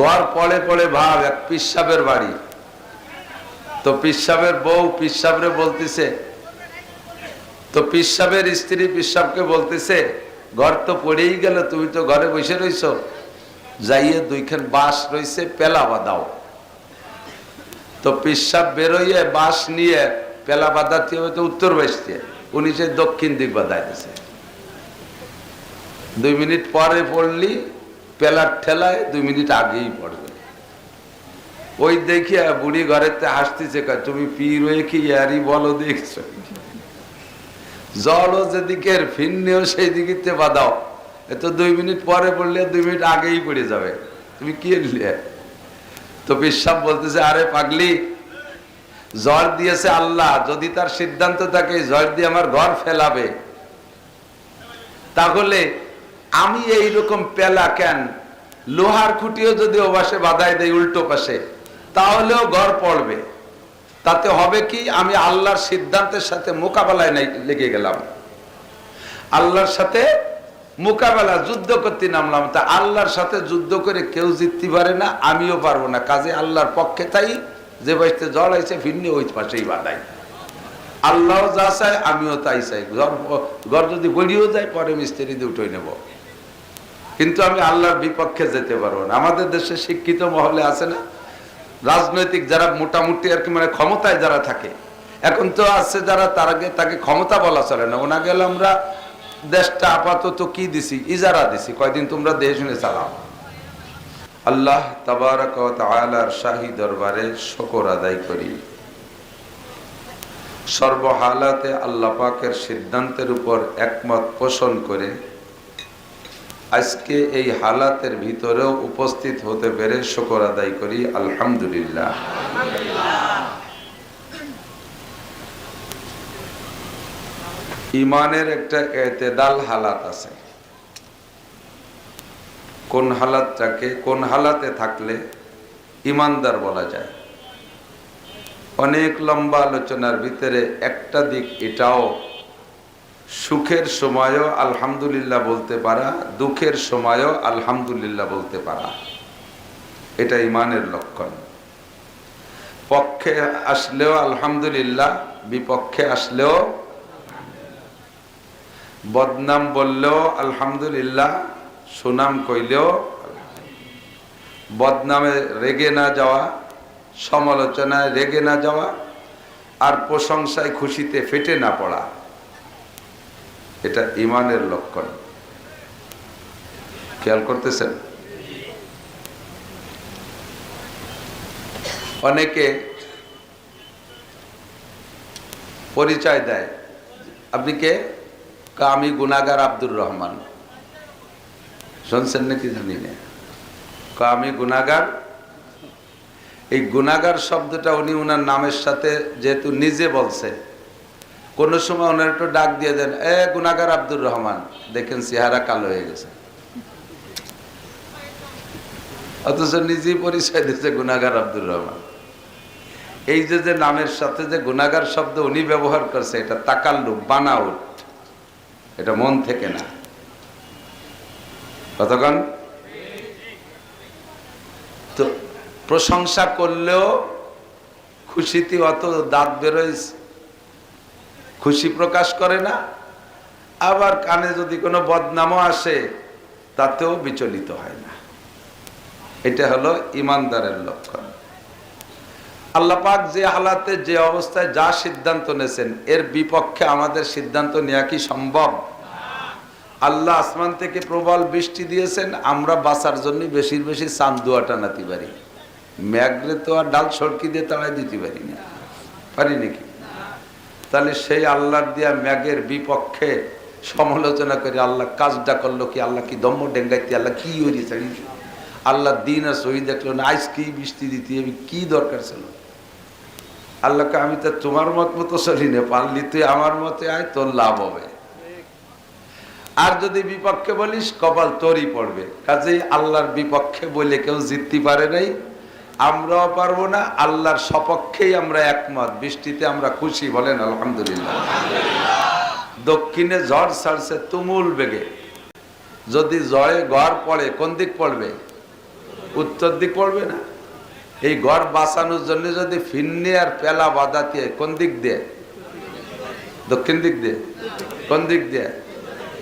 ঘর পড়ে পড়ে ভাব এক পিসাবের বাড়ি। তো পিসাবের বউ পিসাবরে বলতেছে, তো পিসাবের স্ত্রী পিসাবকে বলতেছে, ঘর তো পড়েই গেল, তুমি তো ঘরে বসে রইছ। যাইয়ে দুইখান বাঁশ রইছে পেলা বাঁধাও তো পিসাব বেরোইয়ে বাঁশ নিয়ে পেলা বাঁধাতে হবে তো উত্তর বাসতে। উনি সে দক্ষিণ দিক বাঁধাইতেছে। দুই মিনিট পরে পড়লি পেলার ঠেলায় দুই মিনিট আগেই পড়বে। ওই দেখিয়া বুড়ি ঘরেতে হাসতেছে তুমি পীর হয়ে কি ইয়ারি বলো দেখছ? জলও যেদিকে ফিরনেও সেই দিকে বাদাও এত দুই মিনিট পরে পড়লে দুই মিনিট আগেই পড়ে যাবে। তুমি কি নিলে তো বিশ্বাস বলতেছে, আরে পাগলি, জ্বর দিয়েছে আল্লাহ, যদি তার সিদ্ধান্ত থাকে জ্বর দিয়ে আমার ঘর ফেলাবে। তাহলে আমি এই রকম পেলা কেন লোহার খুঁটিও যদি ও পাশে বাধাই দেয় উল্টো পাশে, তাহলেও ঘর পড়বে। তাতে হবে কি, আমি আল্লাহর সিদ্ধান্তের সাথে মোকাবেলায় লেগে গেলাম। আল্লাহর সাথে মোকাবেলা, যুদ্ধ করতে নামলাম। তা আল্লাহর সাথে যুদ্ধ করে কেউ জিততে পারে না, আমিও পারব না। কাজে আল্লাহর পক্ষে তাই, যে বাড়িতে জল আইছে, ভিন্ন ওই পাশেই বাধাই আল্লাহ যা চায়, আমিও তাই চাই। ঘর ঘর যদি গড়িয়েও যায়, পরে মিস্ত্রি দিয়ে উঠে নেব। কিন্তু আমি আল্লাহর বিপক্ষে যেতে পারব না। আমাদের দেশে শিক্ষিত মহলে আছে না? রাজনৈতিক যারা মোটামুটি আর কি মানে ক্ষমতায় যারা থাকে, এখন তো আছে যারা তার আগে তাকে ক্ষমতা বলা চলে না। ওনা গেলে আমরা দেশটা আপাতত কি দিছি? ইজারা দিছি। কয়দিন তোমরা দেশ শুনে চালাও। আল্লাহ তাবারক ওয়া শাহী দরবারে শকর আদায় করি। সর্বহালাতে আল্লাহ পাকের সিদ্ধান্তের উপর একমত পোষণ করে আজকে এই হালাতের ভিতরেও উপস্থিত হতে পেরে শকর আদায় করি, আলহামদুলিল্লাহ। ইমানের একটা এতেদাল হালাত আছে। কোন হালাতটাকে, কোন হালাতে থাকলে ইমানদার বলা যায়? অনেক লম্বা আলোচনার ভিতরে একটা দিক এটাও সুখের সময়ও আলহামদুলিল্লাহ বলতে পারা, দুঃখের সময়ও আলহামদুলিল্লাহ বলতে পারা। এটা ইমানের লক্ষণ। পক্ষে আসলেও আলহামদুলিল্লাহ, বিপক্ষে আসলেও বদনাম বললেও আলহামদুলিল্লাহ, সুনাম কইলেও বদনামে রেগে না যাওয়া, সমালোচনায় রেগে না যাওয়া, আর প্রশংসায় খুশিতে ফেটে না পড়া। এটা ইমানের লক্ষণ। খেয়াল করতেছেন? অনেকে পরিচয় দেয়। আপনি কে? আমি গুনাগার আব্দুর রহমান। শুনছেন নাকি জানি না? আমি গুনাগার এই গুনাগার শব্দটা উনি উনার নামের সাথে যেহেতু নিজে বলছে কোনো সময় ওনার একটু ডাক দিয়ে দেন, এ গুনাগার আব্দুর রহমান, দেখেন চেহারা কালো হয়ে গেছে। অথচ নিজেই পরিচয় দিচ্ছে গুনাগার আব্দুর রহমান। এই যে যে নামের সাথে যে গুনাগার শব্দ উনি ব্যবহার করছে, এটা তাকাল্লু বানাউট। এটা মন থেকে না। কতক্ষণ তো প্রশংসা করলেও খুশিতে অত দাঁত বেরোয় খুশি প্রকাশ করে না। আবার কানে যদি কোনো বদনামও আসে, তাতেও বিচলিত হয় না। এটা হলো ইমানদারের লক্ষণ। আল্লাপাক যে হালাতে, যে অবস্থায় যা সিদ্ধান্ত নেছেন এর বিপক্ষে আমাদের সিদ্ধান্ত নেওয়া কি সম্ভব? আল্লাহ আসমান থেকে প্রবল বৃষ্টি দিয়েছেন, আমরা বাঁচার জন্য বেশির বেশি চান্দুয়া টানাতে পারি ম্যাগরে তো আর ডাল সড়কি দিয়ে তাড়াই দিতে পারি না। পারি নাকি? তাহলে সেই আল্লাহর দিয়া ম্যাগের বিপক্ষে সমালোচনা করে আল্লাহ কাজটা করল কি, আল্লাহ কি দম্ম ডেঙ্গাইতে, আল্লাহ কি ছাড়িয়েছে আল্লাহ দিন আর সহি দেখল না, আইস কি বৃষ্টি দিতে আমি কি দরকার ছিল? আল্লাহকে আমি তো তোমার মত মতো চলি না, পারলি তুই আমার মতে আয়, তোর লাভ হবে। আর যদি বিপক্ষে বলিস, কপাল তোরই পড়বে। কাজেই আল্লাহর বিপক্ষে বলে কেউ জিততে পারে নাই। আমরাও পারব না আল্লাহর সপক্ষেই আমরা একমত। বৃষ্টিতে আমরা খুশি বলেন আলহামদুলিল্লাহ। দক্ষিণে ঝড় ছাড়ছে তুমুল বেগে। যদি জয়ে গড় পড়ে কোন দিক পড়বে? উত্তর দিক পড়বে না। এই ঘর বাঁচানোর জন্য যদি ফিন্নি আর পেলা হয়, কোন দিক দিয়ে? দক্ষিণ দিক দিয়ে। কোন দিক দিয়ে?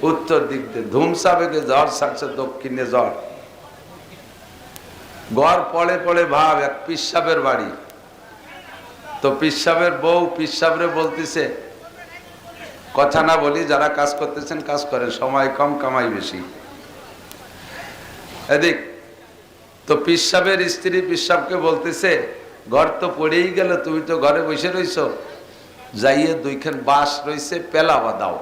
উত্তর দিক দিয়ে। ধুমসা বেগে ঝড় ছাড়ছে দক্ষিণে ঝড়। গড় পড়ে পড়ে ভাব, এক পিসাবের বাড়ি। তো পিসাবের বউ পিসাবরে বলতেছে, কথা না বলি, যারা কাজ করতেছেন কাজ করে সময় কম, কামাই বেশি। এদিক, তো পিসাবের স্ত্রী পিসাবকে বলতেছে, ঘর তো পড়েই গেল, তুমি তো ঘরে বসে রইছো। যাইয়ে দুইখান বাঁশ রইছে, পেলা বাঁধাও।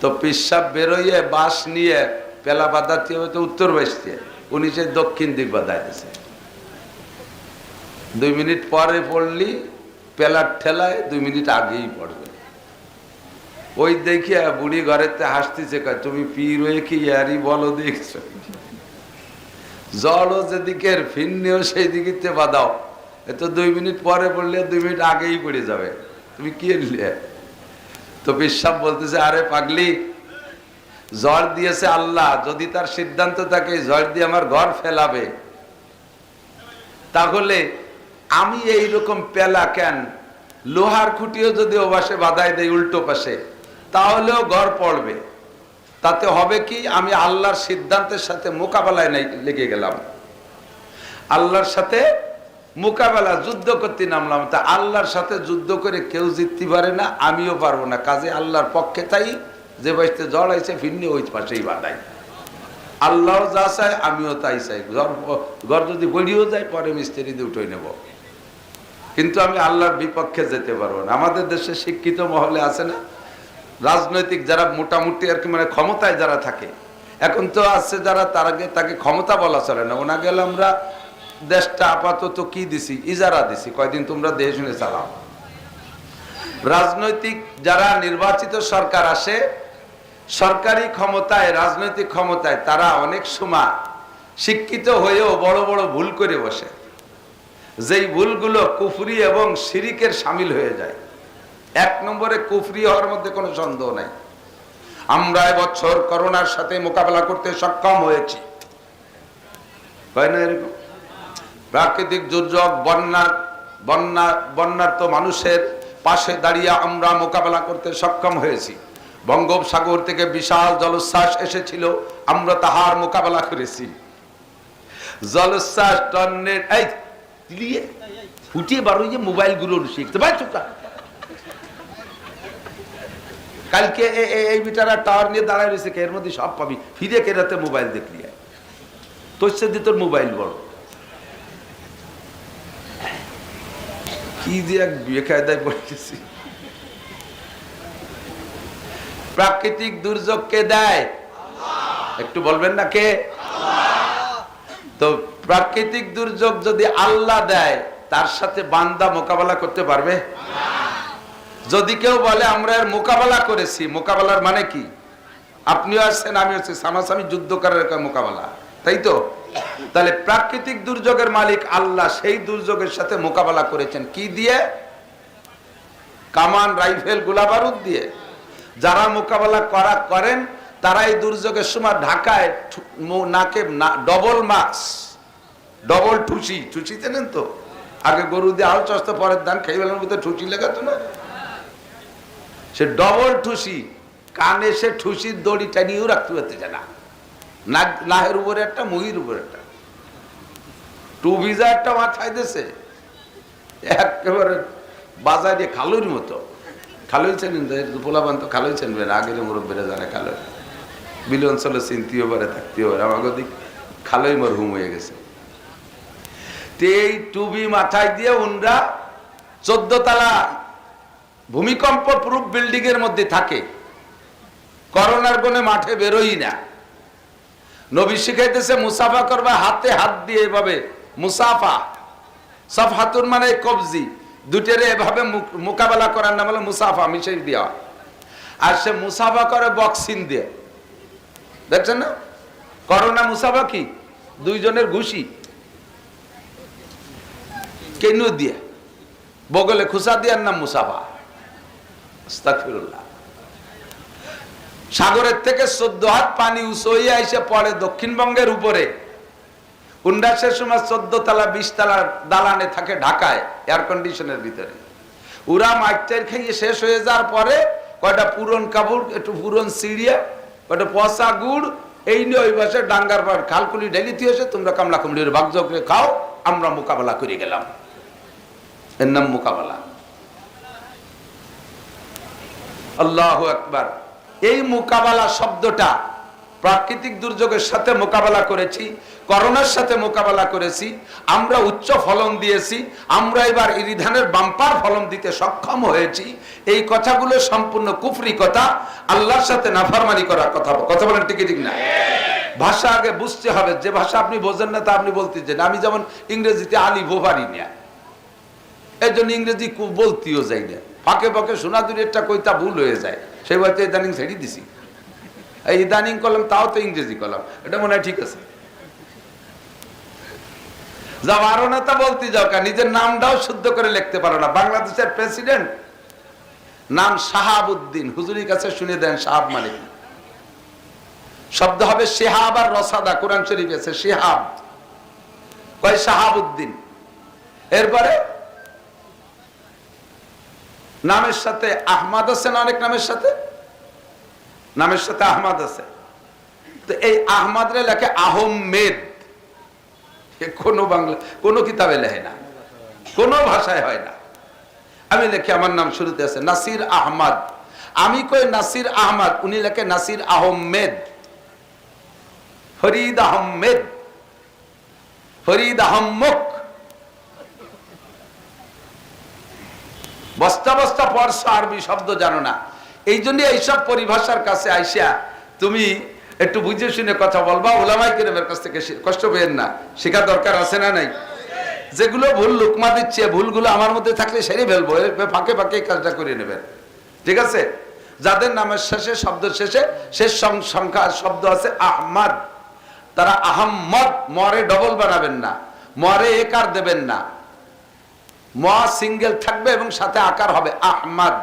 তো পিসাব বেরোইয়ে বাঁশ নিয়ে, পেলা বাঁধাতে হবে তো উত্তর বাসতে উনি সে দক্ষিণ দিক বাদাইতেছে দুই মিনিট পরে পড়লি, পেলার ঠেলায় দুই মিনিট আগেই পড়বে। ওই দেখিয়া বুড়ি ঘরেতে হাসতেছে তুমি পীর হয়ে কি ইয়ারি বলো দেখছ? জড়ও যেদিকের, ফিন্নিও সেই দিকে বাদাও এ তো দুই মিনিট পরে পড়লে দুই মিনিট আগেই পড়ে যাবে। তুমি কি তো বিশ্বাস বলতেছে, আরে পাগলি জ্বর দিয়েছে আল্লাহ, যদি তার সিদ্ধান্ত থাকে জ্বর দিয়ে আমার ঘর ফেলাবে। তাহলে আমি এই রকম পেলা কেন? লোহার খুঁটিও যদি ওবাসে বাধাই দেয় উল্টো পাশে, তাহলেও ঘর পড়বে। তাতে হবে কি? আমি আল্লাহর সিদ্ধান্তের সাথে মোকাবেলায় নাই, লেগে গেলাম। আল্লাহর সাথে মোকাবেলা, যুদ্ধ করতে নামলাম। তা আল্লাহর সাথে যুদ্ধ করে কেউ জিততে পারে না, আমিও পারব না। কাজে আল্লাহর পক্ষে তাই যে বাড়িতে জল আইছে ফিরনি ওই পাশেই বাধাই আল্লাহ যা চায়, আমিও তাই চাই। ঘর যদি গড়িয়েও যায়, পরে মিস্ত্রি দিয়ে উঠে নেব। কিন্তু আমি আল্লাহর বিপক্ষে যেতে পারব না। আমাদের দেশে শিক্ষিত মহলে আছে না? রাজনৈতিক যারা মোটামুটি আর কি মানে ক্ষমতায় যারা থাকে, এখন তো আছে যারা, তার আগে তাকে ক্ষমতা বলা চলে না। ওনা গেলে আমরা দেশটা আপাতত কি দিছি? ইজারা দিছি। কয়দিন তোমরা দেশ শুনে চালাও। রাজনৈতিক যারা নির্বাচিত সরকার আসে সরকারি ক্ষমতায়, রাজনৈতিক ক্ষমতায় তারা অনেক সময় শিক্ষিত হয়েও বড় বড় ভুল করে বসে। যেই ভুলগুলো কুফরি এবং সিরিকের সামিল হয়ে যায়। এক নম্বরে কুফরি হওয়ার মধ্যে কোনো সন্দেহ নাই। আমরা এবছর করোনার সাথে মোকাবেলা করতে সক্ষম হয়েছি। হয় না এরকম? প্রাকৃতিক দুর্যোগ, বন্যা বন্যা বন্যার তো মানুষের পাশে দাঁড়িয়ে আমরা মোকাবেলা করতে সক্ষম হয়েছি। বঙ্গোপসাগর থেকে বিশাল জলোচ্ছ্বাস এসেছিল, আমরা তাহার মোকাবেলা করেছি। জলোচ্ছ্বাস টন্নের ফুটিয়ে বারোই যে মোবাইলগুলো শিখতে চুপটা কালকে এই বিটারা টাওয়ার নিয়ে দাঁড়ায় রয়েছে এর মধ্যে সব পাবি। ফিরে কেরাতে মোবাইল দেখলি? তোর সাথে তোর মোবাইল বড়। কি যে এক বেকায়দায় পড়ে গেছি। প্রাকৃতিক দুর্যোগ কে দেয়? একটু বলবেন না কে? তো প্রাকৃতিক দুর্যোগ যদি আল্লাহ দেয় তার সাথে বান্দা মোকাবেলা করতে পারবে? যদি কেউ বলে আমরা এর মোকাবেলা করেছি মোকাবেলার মানে কি? আপনিও আসছেন আমি হচ্ছে সামাসামি যুদ্ধ করার মোকাবেলা। তাই তো? তাহলে প্রাকৃতিক দুর্যোগের মালিক আল্লাহ সেই দুর্যোগের সাথে মোকাবেলা করেছেন। কি দিয়ে? কামান রাইফেল গোলা বারুদ দিয়ে। যারা মোকাবেলা করা করেন তারা এই দুর্যোগের সময় ঢাকায় নাকে ডবল মাস্ক ডবল ঠুসি। ঠুসি চেনেন তো? আগে গরু দিয়ে আল চস্ত, পরের ধান খেয়ে ফেলার মধ্যে ঠুসি লেখাতো না? সে ডবল ঠুসি, কানে সে ঠুসির দড়ি টানিয়েও রাখতে পারতে না। নাহের উপরে একটা, মহির উপরে একটা। টু ভিজা একটা মাথায় দিয়েছে। একেবারে বাজারে খালুর মতো। খালুই চেনেন পোলাবান তো খালুই চেনবেন আগের মুরব্বীরা জানে খালো। বিল অঞ্চলে চিনতেও পারে থাকতেও পারে আমাকে দিক খালোই মরহুম হয়ে গেছে। তো এই টুবি মাথায় দিয়ে উনরা চোদ্দ তালা ভূমিকম্প প্রুফ বিল্ডিং এর মধ্যে থাকে। করোনার কোনে মাঠে বেরোই না। নবী শিখাইতেছে, মুসাফা করবা, হাতে হাত দিয়ে এভাবে, মুসাফা সব হাতুর মানে কবজি। দুটেরে এভাবে মোকাবেলা করার নাম হলো মুসাফা, মিশাই দেওয়া আর সে মুসাফা করে বক্সিং দিয়ে। দেখছেন না? করোনা মুসাফা কি? দুইজনের ঘুষি। কেনু দিয়ে। বগলে খুসা দিয়ার নাম মুসাফা। সাগরের থেকে চোদ্দ হাত পানি উঁচু হইয়া এসে পড়ে দক্ষিণবঙ্গের উপরে। উন্ডাসের সময় চোদ্দ তালা বিশ তালা দালানে থাকে ঢাকায় এয়ার কন্ডিশনের ভিতরে। ওরা মাইকটার খেয়ে শেষ হয়ে যাওয়ার পরে কয়টা পুরন কাপড়, একটু পুরন সিঁড়িয়া, কয়টা পচা গুড়, এই নিয়ে ওই বসে ডাঙ্গার পর খালকুলি ঢেলিতে এসে তোমরা কামলা কুমড়ির ভাগ্য করে খাও, আমরা মোকাবেলা করে গেলাম। এর নাম মোকাবেলা। আল্লাহ একবার এই মোকাবেলা শব্দটা প্রাকৃতিক দুর্যোগের সাথে মোকাবেলা করেছি, করোনার সাথে মোকাবেলা করেছি, আমরা উচ্চ ফলন দিয়েছি, আমরা এবার ইরিধানের বাম্পার ফলন দিতে সক্ষম হয়েছি। এই কথাগুলো সম্পূর্ণ কুফরি কথা, আল্লাহর সাথে নাফারমানি করার কথা। কথা বলেন ঠিক ঠিক না? ভাষা আগে বুঝতে হবে, যে ভাষা আপনি বোঝেন না তা আপনি বলতে চান আমি যেমন ইংরেজিতে আলি ভোভারি না এই জন্য ইংরেজি বলতেও যাই না। ফাঁকে ফাঁকে সোনা একটা কইতা ভুল হয়ে যায়। সেই বলতে ইদানিং ছেড়ে দিছি। এই ইদানিং কলম তাও তো ইংরেজি কলম এটা মনে হয় ঠিক আছে। যাও, আরও নেতা বলতে যাও কা নিজের নামটাও শুদ্ধ করে লিখতে পারো না। বাংলাদেশের প্রেসিডেন্ট নাম শাহাবুদ্দিন। হুজুরির কাছে শুনে দেন সাহাব মানে কি? শব্দ হবে শেহাব আর রসাদা, কোরআন শরীফ আছে, শেহাব। কয় শাহাবুদ্দিন? এরপরে নামের সাথে, আহমাদ হোসেন অনেক নামের সাথে? নামের সাথে আহমাদ আছে। তো এই আহমাদরে লেখে আহমেদ। কোনো বাংলা, কোনো কিতাবে লেখে না। কোনো ভাষায় হয় না। আমি লেখি, আমার নাম শুরুতে আছে, নাসির আহমদ। আমি কই নাসির আহমদ, উনি লেখে নাসির আহমেদ। ফরিদ আহমেদ। ফরিদ আহম্মক। বস্তা বস্তা পড়ছো, আরবি শব্দ জানো না। এই জন্য এইসব পরিভাষার কাছে আইসা তুমি একটু বুঝে শুনে কথা বলবা, ওলামাই কিরমের কাছ থেকে কষ্ট পেয়েন না। শেখা দরকার আছে না নাই? যেগুলো ভুল লুকমা দিচ্ছে, ভুলগুলো আমার মধ্যে থাকলে সেরে ফেলব ফাঁকে ফাঁকে কাজটা করে নেবেন। ঠিক আছে? যাদের নামের শেষে, শব্দ শেষে, শেষ সংখ্যা শব্দ আছে আহমাদ। তারা আহম্মদ, মরে ডবল বানাবেন না। মরে একার দেবেন না। ম সিঙ্গেল থাকবে এবং সাথে আকার হবে আহমাদ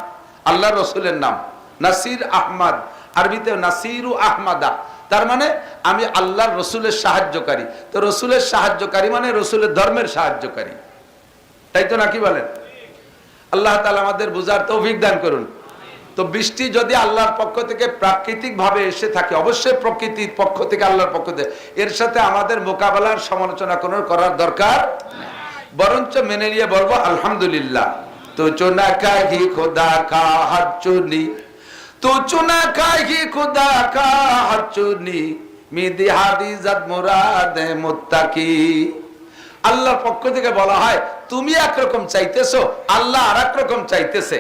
আল্লাহ রসুলের নাম। নাসির আহমাদ, আরবিতে নাসিরু আহমাদা। তার মানে আমি আল্লাহর রসুলের সাহায্যকারী। তো রসুলের সাহায্যকারী মানে রসুলের ধর্মের সাহায্যকারী। তাই তো নাকি বলেন? আল্লাহ তালা আমাদের বুঝার তৌফিক দান করুন। তো বৃষ্টি যদি আল্লাহর পক্ষ থেকে প্রাকৃতিক ভাবে এসে থাকে, অবশ্যই প্রকৃতির পক্ষ থেকে আল্লাহর পক্ষ থেকে। এর সাথে আমাদের মোকাবেলার সমালোচনা কোনো করার দরকার বরঞ্চ মেনে নিয়ে বলব, আলহামদুলিল্লাহ। তো চোনা কাহি খোদা কা হাত চুনা কাহি খোদা কা হাত চুনি মিদি হাদি জাত মুরাদ মুত্তাকি। আল্লাহর পক্ষ থেকে বলা হয়, তুমি একরকম চাইতেছো, আল্লাহ আর রকম চাইতেছে।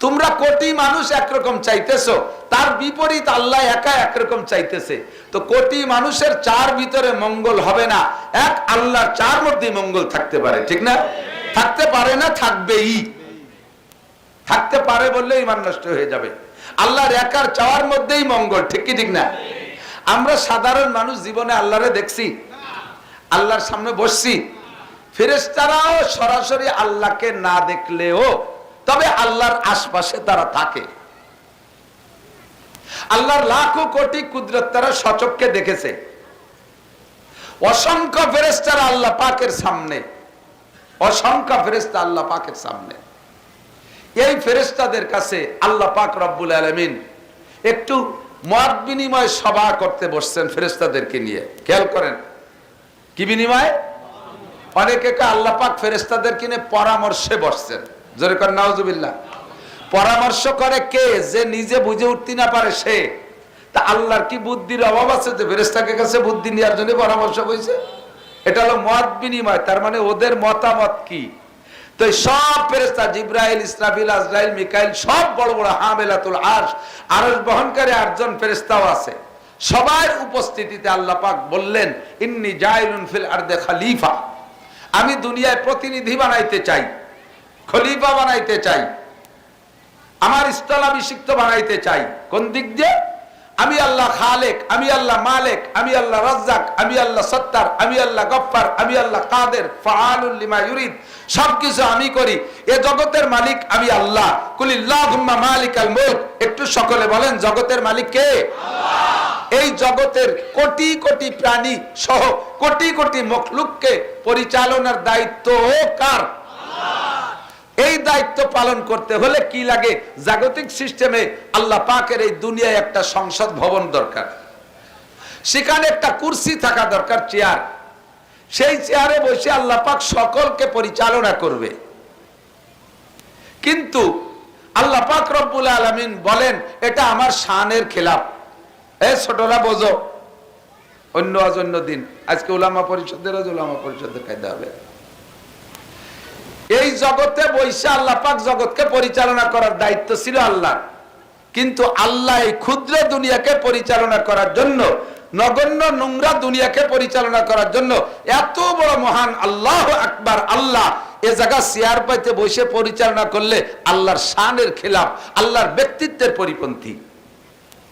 তোমরা কোটি মানুষ একরকম চাইতেছো, তার বিপরীত আল্লাহ একা একরকম চাইতেছে। তো কোটি মানুষের চার ভিতরে মঙ্গল হবে না, এক আল্লাহর চার মধ্যে মঙ্গল থাকতে পারে, ঠিক না? থাকতে পারে না, থাকবেই। থাকতে পারে বললে ইমান নষ্ট হয়ে যাবে। আল্লাহর একার চাওয়ার মধ্যেই মঙ্গল, ঠিক কি ঠিক না? আমরা সাধারণ মানুষ জীবনে আল্লাহরে দেখছি, আল্লাহর সামনে বসছি। ফেরেস্তারাও সরাসরি আল্লাহকে না দেখলেও, তবে আল্লাহর আশপাশে তারা থাকে। আল্লাহর লাখো কোটি কুদরত তারা সচককে দেখেছে। অসংখ্য ফেরেস্তারা আল্লাহ পাকের সামনে, অসংখ্য ফেরেস্তা আল্লাহ পাকের সামনে। এই ফেরেস্তাদের কাছে আল্লাহ পাক রব্বুল আলমিন একটু মত বিনিময় সভা করতে বসছেন ফেরেস্তাদেরকে নিয়ে। খেয়াল করেন। কি বিনিময়? অনেকে আল্লাহ পাক ফেরেস্তাদের কিনে পরামর্শে বসছেন। জোরে করেন নাউজুবিল্লাহ। পরামর্শ করে কে? যে নিজে বুঝে উঠতে না পারে সে। তা আল্লাহর কি বুদ্ধির অভাব আছে যে ফেরেস্তাকে কাছে বুদ্ধি নেওয়ার জন্য পরামর্শ হয়েছে এটা হলো মত বিনিময়। তার মানে ওদের মতামত কি? তো সব ফেরেস্তা জিব্রাইল, ইসরাফিল, আজরাইল, মিকাইল সব বড় বড় হামেলাতুল আরশ আরশ বহনকারী আটজন ফেরেস্তাও আছে। সবার উপস্থিতিতে আল্লাহ পাক বললেন, ইন্নি জাইলুন ফিল আরদে খালিফা। আমি দুনিয়ায় প্রতিনিধি বানাইতে চাই, খলিফা বানাইতে চাই, আমার স্থলাভিষিক্ত বানাইতে চাই। কোন দিক দিয়ে? আমি আল্লাহ খালেক, আমি আল্লাহ মালেক, আমি আল্লাহ রাজ্জাক, আমি আল্লাহ সত্তার, আমি আল্লাহ গফ্ফার, আমি আল্লাহ কাদের ফাআলুল লিমা ইউরিদ। সবকিছু আমি করি। এ জগতের মালিক আমি আল্লাহ। কুলিল্লাহুম্মা মালিকাল মুলক। একটু সকলে বলেন, জগতের মালিক কে? আল্লাহ। এই জগতের কোটি কোটি প্রাণী সহ কোটি কোটি মখলুককে পরিচালনার দায়িত্ব ও কার? এই দায়িত্ব পালন করতে হলে কি লাগে? জাগতিক সিস্টেমে আল্লাহ পাকের এই দুনিয়ায় একটা সংসদ ভবন দরকার। সেখানে একটা কুর্সি থাকা দরকার, চেয়ার। সেই চেয়ারে বসে আল্লাহ পাক সকলকে পরিচালনা করবে। কিন্তু আল্লাহ পাক রব্বুল আলমিন বলেন, এটা আমার শানের খেলাফ। এ ছোটরা, বোঝো। অন্য আজ অন্য দিন। আজকে উলামা পরিষদের, আজ উলামা পরিষদের কায়দা হবে। এই জগতে বৈশা আল্লাহ পাক জগৎকে পরিচালনা করার দায়িত্ব ছিল আল্লাহ কিন্তু আল্লাহ এই ক্ষুদ্র দুনিয়াকে পরিচালনা করার জন্য, নগণ্য নোংরা দুনিয়াকে পরিচালনা করার জন্য এত বড় মহান আল্লাহ আকবার আল্লাহ এ জায়গা চেয়ার পাইতে বসে পরিচালনা করলে আল্লাহর শানের খেলাফ, আল্লাহর ব্যক্তিত্বের পরিপন্থী।